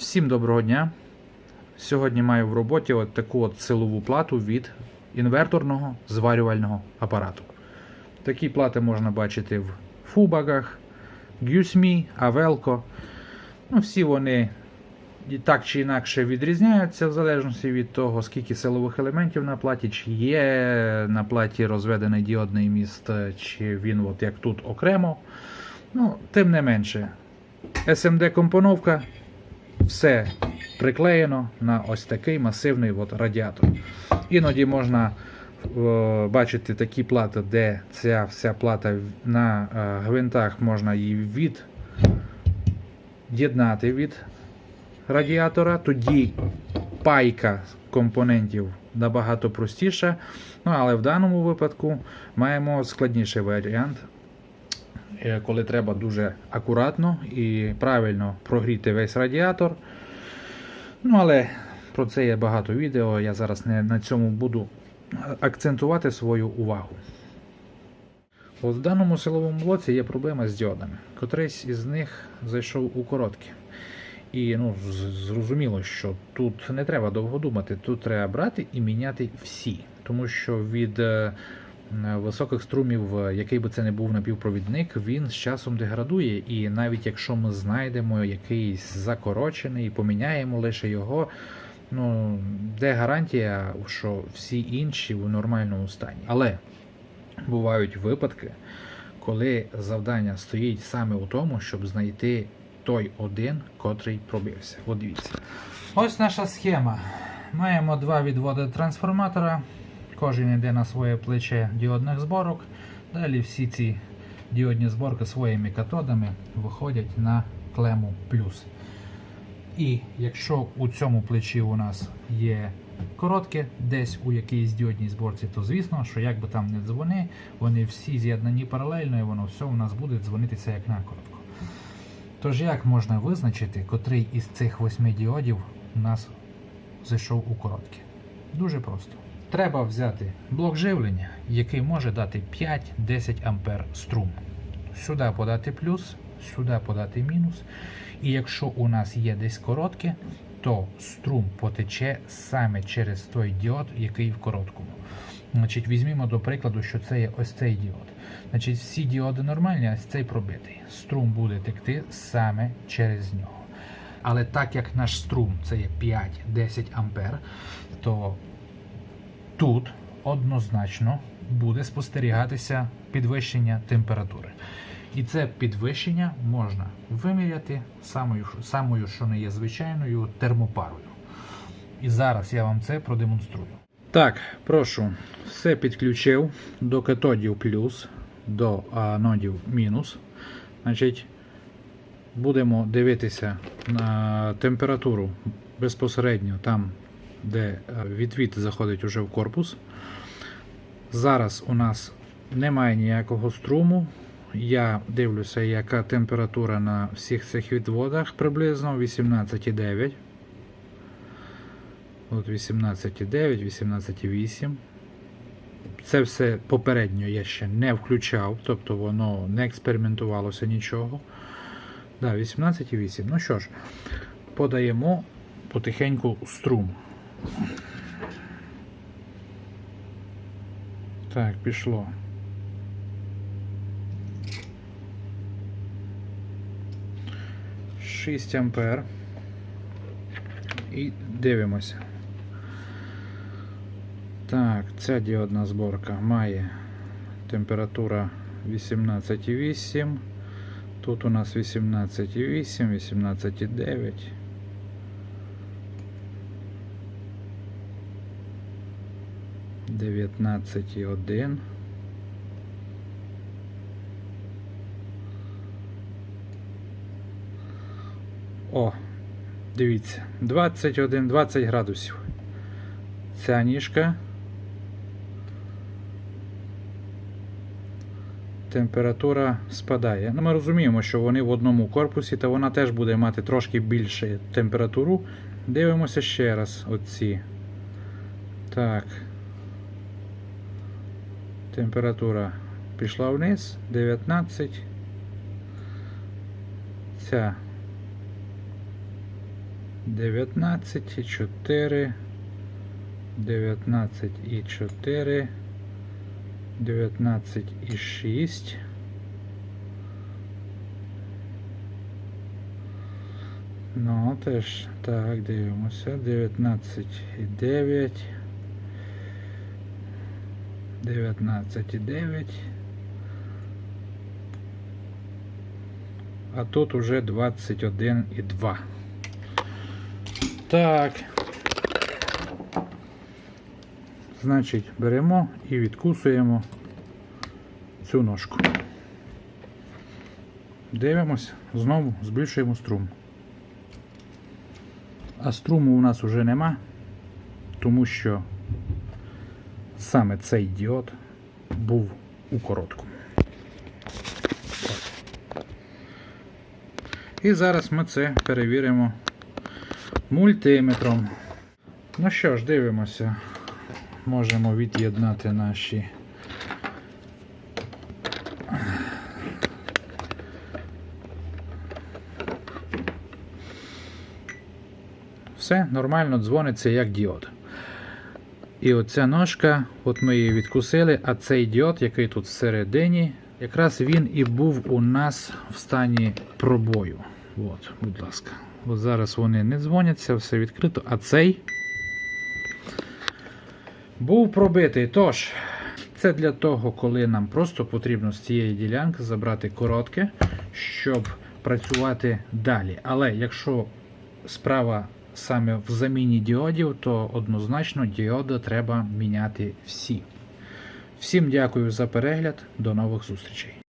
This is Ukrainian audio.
Всім доброго дня! Сьогодні маю в роботі от таку от силову плату від інверторного зварювального апарату. Такі плати можна бачити в фубагах, Гюсмі, Авелко. Ну, всі вони так чи інакше відрізняються в залежності від того, скільки силових елементів на платі, чи є на платі розведений діодний міст, чи він от як тут окремо. Ну, тим не менше, SMD-компоновка, все приклеєно на ось такий масивний от радіатор. Іноді можна е, бачити такі плати, де ця вся плата на е, гвинтах можна її від'єднати від радіатора. Тоді пайка компонентів набагато простіша. Ну, але в даному випадку маємо складніший варіант коли треба дуже акуратно і правильно прогріти весь радіатор. Ну, але про це є багато відео. Я зараз не на цьому буду акцентувати свою увагу. От в даному силовому блоці є проблема з діодами. Котрийсь із них зайшов у короткі. І ну, зрозуміло, що тут не треба довго думати, тут треба брати і міняти всі. Тому що від е, е, високих струмів, е, який би це не був напівпровідник, він з часом деградує. І навіть якщо ми знайдемо якийсь закорочений і поміняємо лише його, ну де гарантія, що всі інші у нормальному стані. Але бувають випадки, коли завдання стоїть саме у тому, щоб знайти той один, котрий пробився. От дивіться. Ось наша схема. Маємо два відводи трансформатора. Кожен йде на своє плече діодних зборок. Далі всі ці діодні зборки своїми катодами виходять на клему плюс. І якщо у цьому плечі у нас є коротке, десь у якійсь діодній зборці, то звісно, що як би там не дзвони, вони всі з'єднані паралельно, і воно все у нас буде дзвонитися як на коротко. Тож як можна визначити, котрий із цих восьми діодів у нас зайшов у коротке? Дуже просто. Треба взяти блок живлення, який може дати 5-10 ампер струм. Сюди подати плюс, сюди подати мінус. І якщо у нас є десь коротке, то струм потече саме через той діод, який в короткому. Значить, візьмімо до прикладу, що це є ось цей діод. Значить, всі діоди нормальні, а ось цей пробитий. Струм буде текти саме через нього. Але так як наш струм це є 5-10 ампер, то тут однозначно буде спостерігатися підвищення температури. І це підвищення можна виміряти самою, самою, що не є звичайною, термопарою. І зараз я вам це продемонструю. Так, прошу, все підключив до катодів плюс, до анодів мінус. Значить, будемо дивитися на температуру безпосередньо там, де е, відвід заходить уже в корпус. Зараз у нас немає ніякого струму. Я дивлюся, яка температура на всіх цих відводах приблизно 18,9. От 18,9, 18,8. Це все попередньо я ще не включав, тобто воно не експериментувалося нічого. Да, 18,8. Ну що ж, подаємо потихеньку струм. Так, пішло. Шість ампер. І дивимося. Так, ця діодна зборка має температура 18,8. Тут у нас 18,8, 18,9. Дев'ятнадцять і один. О, дивіться, 21-20 градусів. Ця ніжка. Температура спадає. Ну, ми розуміємо, що вони в одному корпусі, та вона теж буде мати трошки більшу температуру. Дивимося ще раз оці. Так. Температура пішла вниз. 19. Ця 19,4, 19,4, 19,6. Ну, теж, так, дивимося. 19,9. 19,9. А тут уже 21,2. Так. Значить, беремо і відкусуємо цю ножку. Дивимось, знову збільшуємо струм. А струму у нас вже нема, тому що саме цей діод був у короткому. І зараз ми це перевіримо мультиметром. Ну що ж, дивимося. Можемо від'єднати наші. Все нормально дзвониться як діод. І оця ножка, от ми її відкусили, а цей діод, який тут всередині, якраз він і був у нас в стані пробою. От, будь ласка. От зараз вони не дзвоняться, все відкрито, а цей був пробитий. Тож, це для того, коли нам просто потрібно з цієї ділянки забрати коротке, щоб працювати далі. Але якщо справа саме в заміні діодів, то однозначно діоди треба міняти всі. Всім дякую за перегляд, до нових зустрічей.